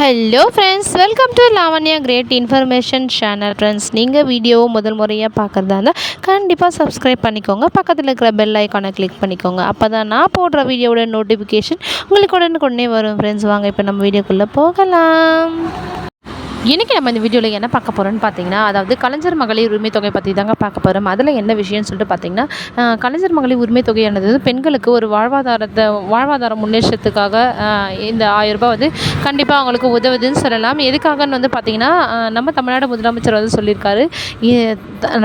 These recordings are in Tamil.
Hello friends welcome to Lavanya great information channel friends நீங்கள் வீடியோவை முதல் முறையாக பார்க்குறதா இருந்தால் கண்டிப்பாக சப்ஸ்கிரைப் பண்ணிக்கோங்க. பக்கத்தில் இருக்கிற பெல் ஐக்கானை கிளிக் பண்ணிக்கோங்க. அப்போ தான் நான் போடுற வீடியோவோட நோட்டிஃபிகேஷன் உங்களுக்கு உடனுக்குடனே வரும் ஃப்ரெண்ட்ஸ் வாங்க இப்போ நம்ம வீடியோக்குள்ளே போகலாம். இன்றைக்கி நம்ம இந்த வீடியோவில் என்ன பார்க்க போகிறோம்னு பார்த்தீங்கன்னா அதாவது கலைஞர் மகளிர் உரிமை தொகை பற்றி தாங்க பார்க்க போகிறோம் அதில் என்ன விஷயம்னு சொல்லிட்டு பார்த்தீங்கன்னா கலைஞர் மகளிர் உரிமை தொகையானது பெண்களுக்கு ஒரு வாழ்வாதாரத்தை வாழ்வாதார முன்னேற்றத்துக்காக இந்த ஆயிரம் ரூபாய் வந்து கண்டிப்பாக அவங்களுக்கு உதவுதுன்னு சொல்லலாம். எதுக்காகன்னு வந்து பார்த்திங்கன்னா நம்ம தமிழ்நாடு முதலமைச்சர் வந்து சொல்லியிருக்காரு.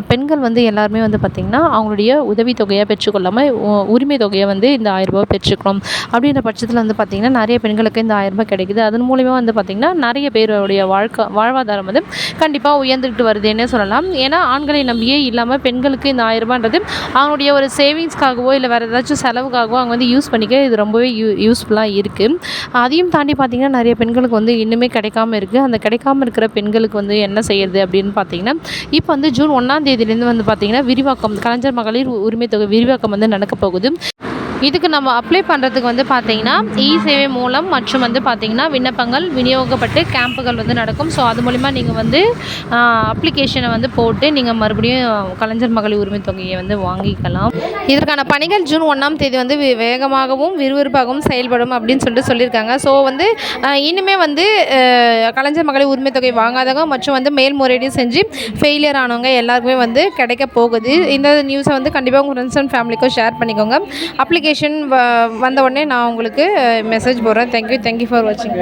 பெண்கள் வந்து எல்லாருமே வந்து பார்த்திங்கன்னா அவங்களுடைய உதவித்தொகையாக பெற்றுக்கொள்ளாமல் உ- உரிமை தொகையை வந்து இந்த ஆயிரம் ரூபாய் பெற்றுக்கணும். அப்படின்ற பட்சத்தில் வந்து பார்த்திங்கன்னா நிறைய பெண்களுக்கு இந்த ஆயிரம் ரூபாய் கிடைக்குது. அதன் மூலிமா வந்து பார்த்திங்கன்னா நிறைய பேருடைய வாழ்க்கை வாழ்வாதாரம் வந்து கண்டிப்பாக உயர்ந்துக்கிட்டு வருதுன்னு சொல்லலாம். ஏன்னா ஆண்களை நம்பியே இல்லாமல் பெண்களுக்கு இந்த ஆயிரம் ரூபான்றது அவங்களுடைய ஒரு சேவிங்ஸ்க்காகவோ இல்லை வேறு ஏதாச்சும் செலவுக்காகவோ அவங்க வந்து யூஸ் பண்ணிக்க இது ரொம்பவே யூ யூஸ்ஃபுல்லாக இருக்குது அதையும் தாண்டி பார்த்திங்கன்னா நிறைய பெண்களுக்கு வந்து இன்னுமே கிடைக்காம இருக்குது அந்த கிடைக்காம இருக்கிற பெண்களுக்கு வந்து என்ன செய்யறது அப்படின்னு பார்த்தீங்கன்னா இப்போ வந்து ஜூன் ஒன்றாம் தேதியிலேருந்து வந்து பார்த்திங்கன்னா விரிவாக்கம் கலைஞர் மகளிர் உரிமை தொகை விரிவாக்கம் வந்து நடக்க போகுது. இதுக்கு நம்ம அப்ளை பண்ணுறதுக்கு வந்து பார்த்தீங்கன்னா இ சேவை மூலம் மற்றும் வந்து பார்த்தீங்கன்னா விண்ணப்பங்கள் விநியோகப்பட்டு கேம்புகள் வந்து நடக்கும். ஸோ அது மூலிமா நீங்கள் வந்து அப்ளிகேஷனை வந்து போட்டு நீங்கள் மறுபடியும் கலைஞர் மகளிர் உரிமை தொகையை வந்து வாங்கிக்கலாம். இதற்கான பணிகள் ஜூன் ஒன்றாம் தேதி வந்து வேகமாகவும் விறுவிறுப்பாகவும் செயல்படும் அப்படின்னு சொல்லிட்டு சொல்லியிருக்காங்க. ஸோ வந்து இன்னுமே வந்து கலைஞர் மகளிர் உரிமை தொகை வாங்காதவங்க மற்றும் வந்து மேல்முறையீடு செஞ்சு ஃபெயிலியர் ஆனவங்க எல்லாருக்குமே வந்து கிடைக்க போகுது. இந்த நியூஸை வந்து கண்டிப்பாக உங்கள் ஃப்ரெண்ட்ஸ் அண்ட் ஃபேமிலிக்கும் ஷேர் பண்ணிக்கோங்க. நோட்டிஃபிகேஷன் வ வந்த உடனே நான் உங்களுக்கு மெசேஜ் போடுறேன். தேங்க்யூ தேங்க்யூ ஃபார் வாட்சிங்